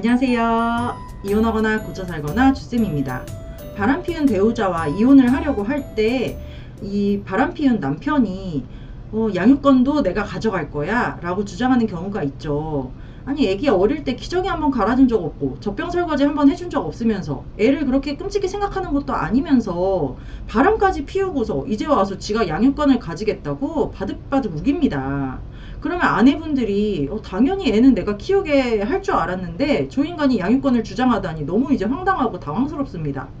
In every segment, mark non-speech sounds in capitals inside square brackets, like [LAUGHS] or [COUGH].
안녕하세요. 이혼하거나 고쳐 살거나 주쌤입니다. 바람 피운 배우자와 이혼을 하려고 할 때 이 바람 피운 남편이 어, 양육권도 내가 가져갈 거야 라고 주장하는 경우가 있죠. 아니 애기 어릴 때 기저귀 한번 갈아준 적 없고 젖병 설거지 한번 해준 적 없으면서 애를 그렇게 끔찍히 생각하는 것도 아니면서 바람까지 피우고서 이제 와서 지가 양육권을 가지겠다고 바득바득 우깁니다. 그러면 아내분들이 어, 당연히 애는 내가 키우게 할 줄 알았는데 저 인간이 양육권을 주장하다니 너무 이제 황당하고 당황스럽습니다.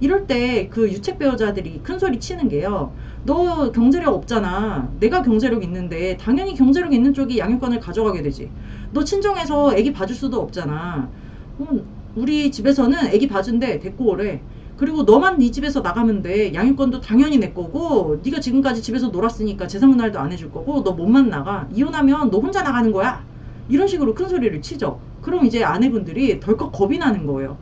이럴 때 그 유책 배우자들이 큰 소리 치는 게요. 너 경제력 없잖아. 내가 경제력 있는데 당연히 경제력 있는 쪽이 양육권을 가져가게 되지. 너 친정에서 애기 봐줄 수도 없잖아. 어, 우리 집에서는 애기 봐준대 데리고 오래. 그리고 너만 네 집에서 나가면 돼. 양육권도 당연히 내 거고 네가 지금까지 집에서 놀았으니까 재산분할도 안 해줄 거고 너 몸만 나가. 이혼하면 너 혼자 나가는 거야. 이런 식으로 큰 소리를 치죠. 그럼 이제 아내분들이 덜컥 겁이 나는 거예요.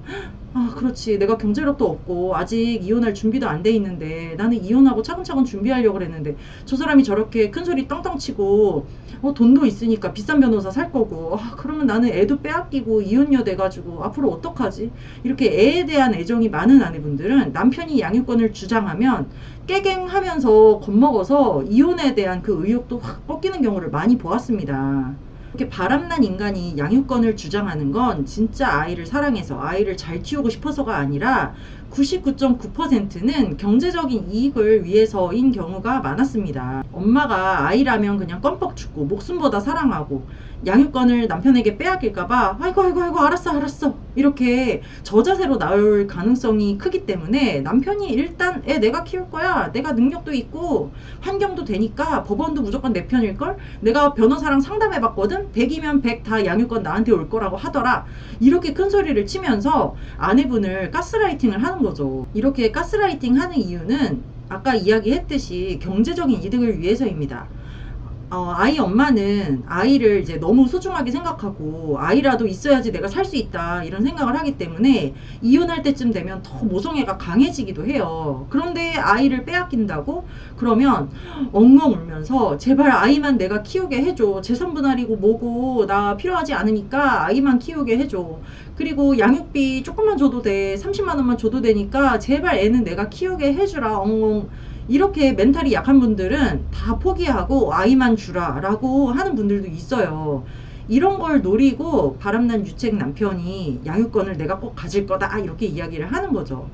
아, 그렇지. 내가 경제력도 없고 아직 이혼할 준비도 안 돼 있는데 나는 이혼하고 차근차근 준비하려고 그랬는데 저 사람이 저렇게 큰 소리 떵떵 치고 어, 돈도 있으니까 비싼 변호사 살 거고 아, 그러면 나는 애도 빼앗기고 이혼녀 돼가지고 앞으로 어떡하지? 이렇게 애에 대한 애정이 많은 아내분들은 남편이 양육권을 주장하면 깨갱하면서 겁먹어서 이혼에 대한 그 의욕도 확 꺾이는 경우를 많이 보았습니다. 이렇게 바람난 인간이 양육권을 주장하는 건 진짜 아이를 사랑해서 아이를 잘 키우고 싶어서가 아니라 99.9%는 경제적인 이익을 위해서인 경우가 많았습니다. 엄마가 아이라면 그냥 껌뻑 죽고 목숨보다 사랑하고 양육권을 남편에게 빼앗길까봐 아이고 아이고 아이고 알았어 알았어. 이렇게 저자세로 나올 가능성이 크기 때문에 남편이 일단 애 내가 키울 거야. 내가 능력도 있고 환경도 되니까 법원도 무조건 내 편일걸? 내가 변호사랑 상담해봤거든? 100이면 100 다 양육권 나한테 올 거라고 하더라. 이렇게 큰 소리를 치면서 아내분을 가스라이팅을 하는 거죠. 이렇게 가스라이팅 하는 이유는 아까 이야기했듯이 경제적인 이득을 위해서입니다 어, 아이 엄마는 아이를 이제 너무 소중하게 생각하고 아이라도 있어야지 내가 살 수 있다 이런 생각을 하기 때문에 이혼할 때쯤 되면 더 모성애가 강해지기도 해요. 그런데 아이를 빼앗긴다고 그러면 엉엉 울면서 제발 아이만 내가 키우게 해줘. 재산 분할이고 뭐고 나 필요하지 않으니까 아이만 키우게 해줘. 그리고 양육비 조금만 줘도 돼. 30만 원만 줘도 되니까 제발 애는 내가 키우게 해주라. 엉엉 이렇게 멘탈이 약한 분들은 다 포기하고 아이만 주라 라고 하는 분들도 있어요. 이런 걸 노리고 바람난 유책 남편이 양육권을 내가 꼭 가질 거다 이렇게 이야기를 하는 거죠.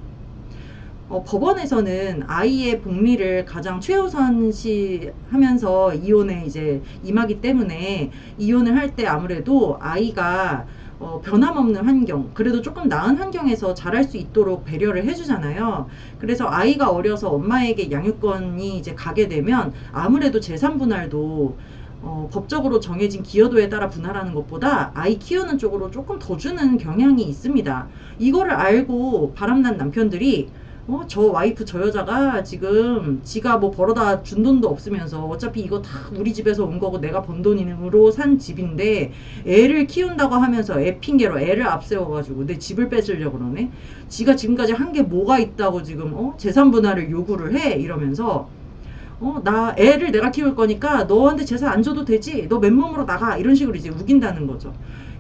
어, 법원에서는 아이의 복리를 가장 최우선시 하면서 이혼에 이제 임하기 때문에 이혼을 할 때 아무래도 아이가 어, 변함없는 환경, 그래도 조금 나은 환경에서 자랄 수 있도록 배려를 해주잖아요. 그래서 아이가 어려서 엄마에게 양육권이 이제 가게 되면 아무래도 재산 분할도 어, 법적으로 정해진 기여도에 따라 분할하는 것보다 아이 키우는 쪽으로 조금 더 주는 경향이 있습니다. 이거를 알고 바람난 남편들이 어, 저 와이프 저 여자가 지금 지가 뭐 벌어다 준 돈도 없으면서 어차피 이거 다 우리 집에서 온 거고 내가 번 돈으로 산 집인데 애를 키운다고 하면서 애 핑계로 애를 앞세워가지고 내 집을 뺏으려고 그러네. 지가 지금까지 한 게 뭐가 있다고 지금 어? 재산 분할을 요구를 해 이러면서 어, 나 애를 내가 키울 거니까 너한테 재산 안 줘도 되지? 너 맨몸으로 나가. 이런 식으로 이제 우긴다는 거죠.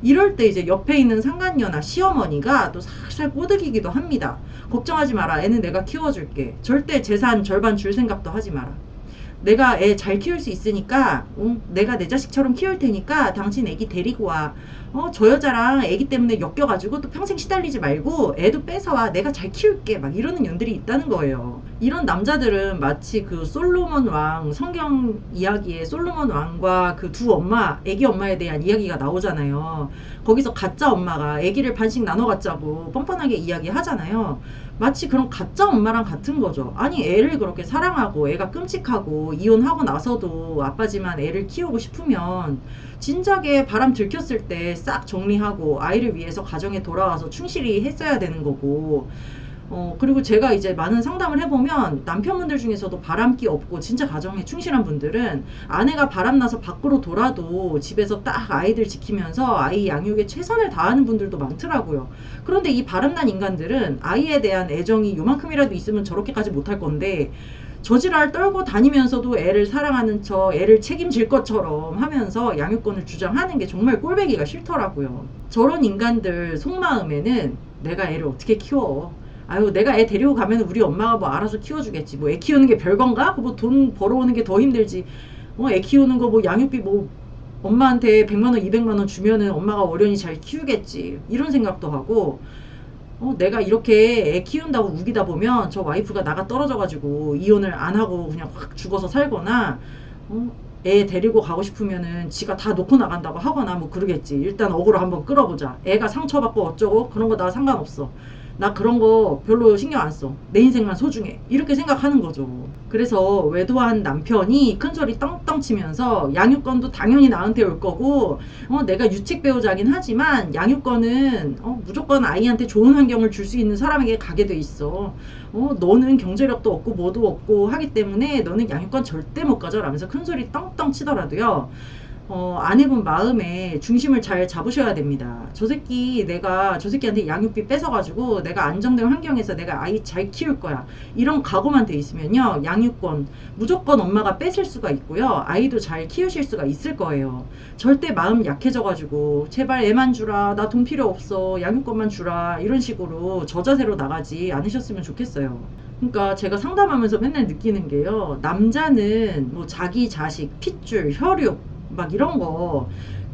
이럴 때 이제 옆에 있는 상간녀나 시어머니가 또 살살 꼬드기기도 합니다. 걱정하지 마라. 애는 내가 키워줄게. 절대 재산 절반 줄 생각도 하지 마라. 내가 애 잘 키울 수 있으니까 어, 내가 내 자식처럼 키울 테니까 당신 애기 데리고 와. 어, 저 여자랑 애기 때문에 엮여가지고 또 평생 시달리지 말고 애도 뺏어와. 내가 잘 키울게. 막 이러는 년들이 있다는 거예요. 이런 남자들은 마치 그 솔로몬 왕 성경 이야기에 솔로몬 왕과 그 두 엄마, 애기 엄마에 대한 이야기가 나오잖아요. 거기서 가짜 엄마가 애기를 반씩 나눠 갖자고 뻔뻔하게 이야기하잖아요. 마치 그런 가짜 엄마랑 같은 거죠. 아니 애를 그렇게 사랑하고 애가 끔찍하고 이혼하고 나서도 아빠지만 애를 키우고 싶으면 진작에 바람 들켰을 때싹 정리하고 아이를 위해서 가정에 돌아와서 충실히 했어야 되는 거고 어, 그리고 제가 이제 많은 상담을 해보면 남편분들 중에서도 바람기 없고 진짜 가정에 충실한 분들은 아내가 바람나서 밖으로 돌아도 집에서 딱 아이들 지키면서 아이 양육에 최선을 다하는 분들도 많더라고요. 그런데 이 바람난 인간들은 아이에 대한 애정이 요만큼이라도 있으면 저렇게까지 못할 건데 저지랄 떨고 다니면서도 애를 사랑하는 척, 애를 책임질 것처럼 하면서 양육권을 주장하는 게 정말 꼴배기가 싫더라고요. 저런 인간들 속마음에는 내가 애를 어떻게 키워? 아유, 내가 애 데리고 가면 우리 엄마가 뭐 알아서 키워주겠지. 뭐 애 키우는 게 별건가? 뭐 돈 벌어오는 게 더 힘들지. 어, 애 키우는 거 뭐 양육비 뭐 엄마한테 100만 원, 200만 원 주면은 엄마가 어련히 잘 키우겠지. 이런 생각도 하고 어, 내가 이렇게 애 키운다고 우기다 보면 저 와이프가 나가 떨어져가지고 이혼을 안 하고 그냥 확 죽어서 살거나 어, 애 데리고 가고 싶으면은 지가 다 놓고 나간다고 하거나 뭐 그러겠지. 일단 어그로 한번 끌어보자. 애가 상처받고 어쩌고 그런 거 나 상관없어. 나 그런 거 별로 신경 안 써. 내 인생만 소중해. 이렇게 생각하는 거죠. 그래서 외도한 남편이 큰 소리 떵떵 치면서 양육권도 당연히 나한테 올 거고, 어, 내가 유책 배우자긴 하지만 양육권은 어, 무조건 아이한테 좋은 환경을 줄 수 있는 사람에게 가게 돼 있어. 어, 너는 경제력도 없고 뭐도 없고 하기 때문에 너는 양육권 절대 못 가져 라면서 큰 소리 떵떵 치더라도요. 어, 아내분 마음에 중심을 잘 잡으셔야 됩니다. 저 새끼 내가 저 새끼한테 양육비 뺏어가지고 내가 안정된 환경에서 내가 아이 잘 키울 거야. 이런 각오만 돼 있으면요. 양육권 무조건 엄마가 뺏을 수가 있고요. 아이도 잘 키우실 수가 있을 거예요. 절대 마음 약해져가지고 제발 애만 주라. 나 돈 필요 없어. 양육권만 주라. 이런 식으로 저자세로 나가지 않으셨으면 좋겠어요. 그러니까 제가 상담하면서 맨날 느끼는 게요. 남자는 뭐 자기 자식, 핏줄, 혈육 막 이런 거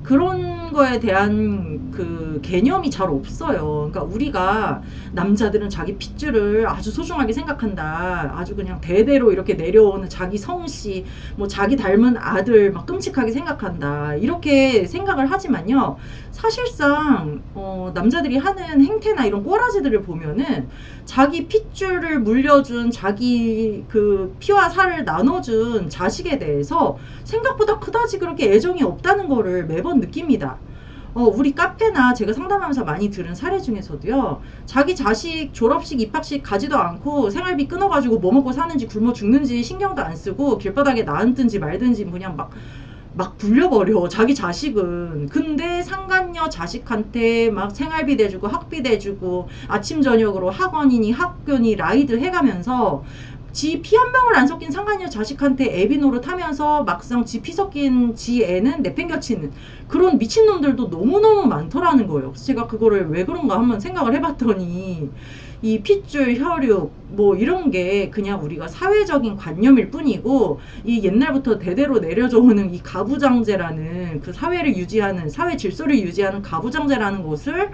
그런 거에 대한 그 개념이 잘 없어요. 그러니까 우리가 남자들은 자기 핏줄을 아주 소중하게 생각한다. 아주 그냥 대대로 이렇게 내려오는 자기 성씨, 뭐 자기 닮은 아들 막 끔찍하게 생각한다. 이렇게 생각을 하지만요. 사실상 어, 남자들이 하는 행태나 이런 꼬라지들을 보면은 자기 핏줄을 물려준 자기 그 피와 살을 나눠준 자식에 대해서 생각보다 그다지 그렇게 애정이 없다는 거를 매번 느낍니다. 어, 우리 카페나 제가 상담하면서 많이 들은 사례 중에서도요, 자기 자식 졸업식, 입학식 가지도 않고 생활비 끊어가지고 뭐 먹고 사는지 굶어 죽는지 신경도 안 쓰고 길바닥에 나앉든지 말든지 그냥 막, 막 굴려버려. 자기 자식은. 근데 상간녀 자식한테 막 생활비 대주고 학비 대주고 아침, 저녁으로 학원이니 학교니 라이드 해가면서 지 피 한 방울 안 섞인 상간녀 자식한테 애비 노릇 하면서 막상 지 피 섞인 지 애는 내팽겨치는 그런 미친놈들도 너무너무 많더라는 거예요. 제가 그거를 왜 그런가 한번 생각을 해봤더니 이 핏줄, 혈육 뭐 이런 게 그냥 우리가 사회적인 관념일 뿐이고 이 옛날부터 대대로 내려져 오는 이 가부장제라는 그 사회를 유지하는 사회 질서를 유지하는 가부장제라는 것을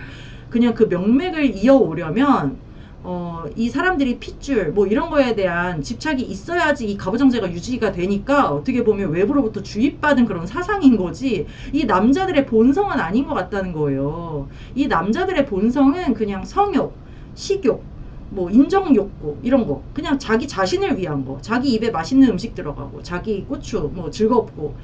그냥 그 명맥을 이어오려면 어, 이 사람들이 핏줄, 뭐 이런 거에 대한 집착이 있어야지 이 가부장제가 유지가 되니까 어떻게 보면 외부로부터 주입받은 그런 사상인 거지, 이 남자들의 본성은 아닌 것 같다는 거예요. 이 남자들의 본성은 그냥 성욕, 식욕, 뭐 인정 욕구 이런 거. 그냥 자기 자신을 위한 거. 자기 입에 맛있는 음식 들어가고 자기 고추 뭐 즐겁고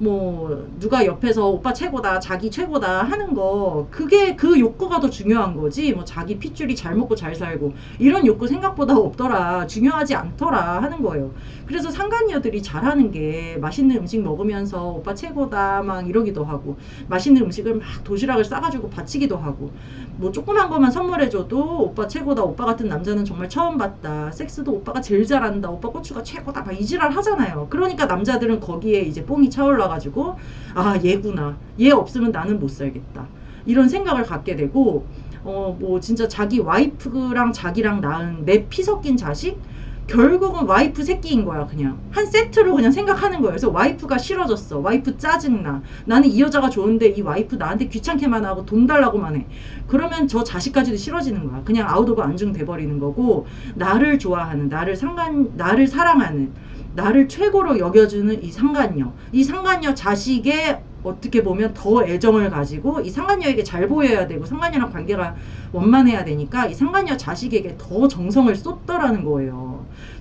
뭐 누가 옆에서 오빠 최고다 자기 최고다 하는 거. 그게 그 욕구가 더 중요한 거지. 뭐 자기 핏줄이 잘 먹고 잘 살고. 이런 욕구 생각보다 없더라. 중요하지 않더라 하는 거예요. 그래서 상간녀들이 잘하는 게 맛있는 음식 먹으면서 오빠 최고다 막 이러기도 하고 맛있는 음식을 막 도시락을 싸가지고 바치기도 하고 뭐 조그만 것만 선물해줘도 오빠 최고다 오빠 같은 남 자는 정말 처음 봤다. 섹스도 오빠가 제일 잘한다. 오빠 고추가 최고다. 막 이지랄 하잖아요. 그러니까 남자들은 거기에 이제 뽕이 차올라가지고 아 얘구나. 얘 없으면 나는 못 살겠다. 이런 생각을 갖게 되고 어 뭐 진짜 자기 와이프랑 자기랑 낳은 내 피 섞인 자식 결국은 와이프 새끼인 거야 그냥. 한 세트로 그냥 생각하는 거예요 그래서 와이프가 싫어졌어. 와이프 짜증나. 나는 이 여자가 좋은데 이 와이프 나한테 귀찮게만 하고 돈 달라고만 해. 그러면 저 자식까지도 싫어지는 거야. 그냥 아웃 오브 안중 돼버리는 거고 나를 좋아하는 나를 상간 나를 사랑하는 나를 최고로 여겨주는 이 상간녀. 이 상간녀 자식의 어떻게 보면 더 애정을 가지고 이 상간녀에게 잘 보여야 되고 상간녀랑 관계가 원만해야 되니까 이 상간녀 자식에게 더 정성을 쏟더라는 거예요.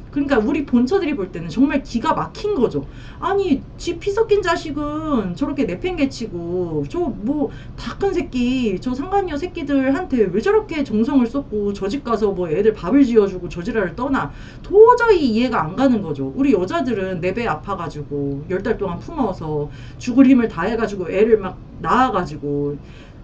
그러니까 우리 본처들이 볼 때는 정말 기가 막힌 거죠. 아니, 지 피 섞인 자식은 저렇게 내팽개치고, 저 뭐, 다큰 새끼, 저 상간녀 새끼들한테 왜 저렇게 정성을 쏟고, 저 집 가서 뭐 애들 밥을 지어주고 저지랄을 떠나. 도저히 이해가 안 가는 거죠. 우리 여자들은 내 배 아파가지고, 열 달 동안 품어서, 죽을 힘을 다 해가지고, 애를 막 낳아가지고,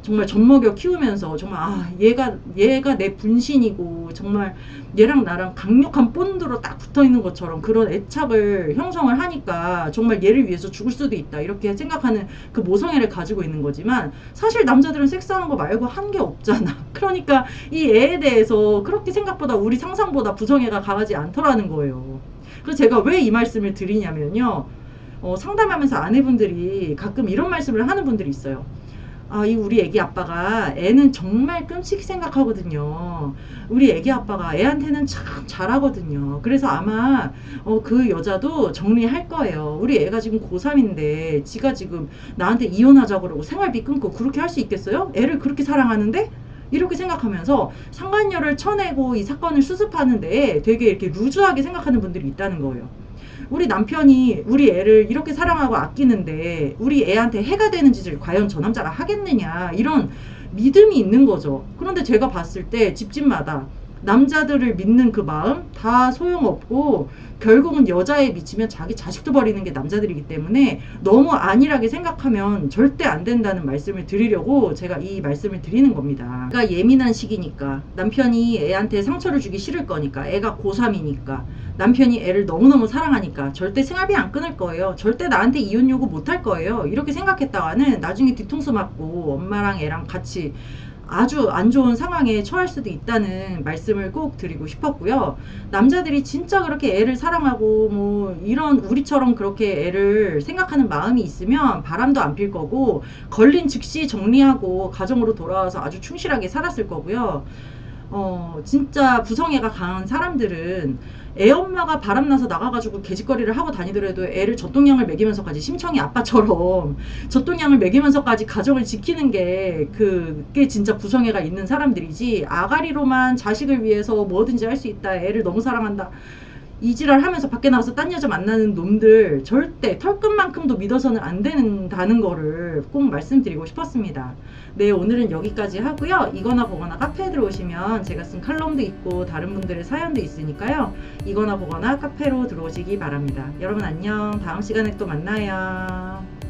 정말 젖먹여 키우면서 정말 아 얘가 얘가 내 분신이고 정말 얘랑 나랑 강력한 본드로 딱 붙어 있는 것처럼 그런 애착을 형성을 하니까 정말 얘를 위해서 죽을 수도 있다 이렇게 생각하는 그 모성애를 가지고 있는 거지만 사실 남자들은 섹스하는 거 말고 한 게 없잖아. [LAUGHS] 그러니까 이 애에 대해서 그렇게 생각보다 우리 상상보다 부정애가 강하지 않더라는 거예요. 그래서 제가 왜 이 말씀을 드리냐면요. 어, 상담하면서 아내분들이 가끔 이런 말씀을 하는 분들이 있어요. 아, 이 우리 애기 아빠가 애는 정말 끔찍히 생각하거든요. 우리 애기 아빠가 애한테는 참 잘하거든요. 그래서 아마 어, 그 여자도 정리할 거예요. 우리 애가 지금 고3인데 지가 지금 나한테 이혼하자 그러고 생활비 끊고 그렇게 할 수 있겠어요? 애를 그렇게 사랑하는데? 이렇게 생각하면서 상간녀를 쳐내고 이 사건을 수습하는데 되게 이렇게 루즈하게 생각하는 분들이 있다는 거예요. 우리 남편이 우리 애를 이렇게 사랑하고 아끼는데 우리 애한테 해가 되는 짓을 과연 저 남자가 하겠느냐 이런 믿음이 있는 거죠. 그런데 제가 봤을 때 집집마다 남자들을 믿는 그 마음 다 소용없고 결국은 여자에 미치면 자기 자식도 버리는 게 남자들이기 때문에 너무 안일하게 생각하면 절대 안 된다는 말씀을 드리려고 제가 이 말씀을 드리는 겁니다. 그러니까 예민한 시기니까 남편이 애한테 상처를 주기 싫을 거니까 애가 고3이니까 남편이 애를 너무너무 사랑하니까 절대 생활비 안 끊을 거예요. 절대 나한테 이혼 요구 못 할 거예요. 이렇게 생각했다가는 나중에 뒤통수 맞고 엄마랑 애랑 같이 아주 안 좋은 상황에 처할 수도 있다는 말씀을 꼭 드리고 싶었고요. 남자들이 진짜 그렇게 애를 사랑하고 뭐 이런 우리처럼 그렇게 애를 생각하는 마음이 있으면 바람도 안 필 거고 걸린 즉시 정리하고 가정으로 돌아와서 아주 충실하게 살았을 거고요. 어, 진짜 부성애가 강한 사람들은 애 엄마가 바람나서 나가가지고 개짓거리를 하고 다니더라도 애를 젖동량을 먹이면서까지 심청이 아빠처럼 [LAUGHS] 젖동량을 먹이면서까지 가정을 지키는 게 그게 진짜 부성애가 있는 사람들이지 아가리로만 자식을 위해서 뭐든지 할 수 있다. 애를 너무 사랑한다 이지랄 하면서 밖에 나가서 딴 여자 만나는 놈들 절대 털끝만큼도 믿어서는 안 된다는 거를 꼭 말씀드리고 싶었습니다. 네, 오늘은 여기까지 하고요. 이거나 보거나 카페에 들어오시면 제가 쓴 칼럼도 있고 다른 분들의 사연도 있으니까요. 이거나 보거나 카페로 들어오시기 바랍니다. 여러분 안녕. 다음 시간에 또 만나요.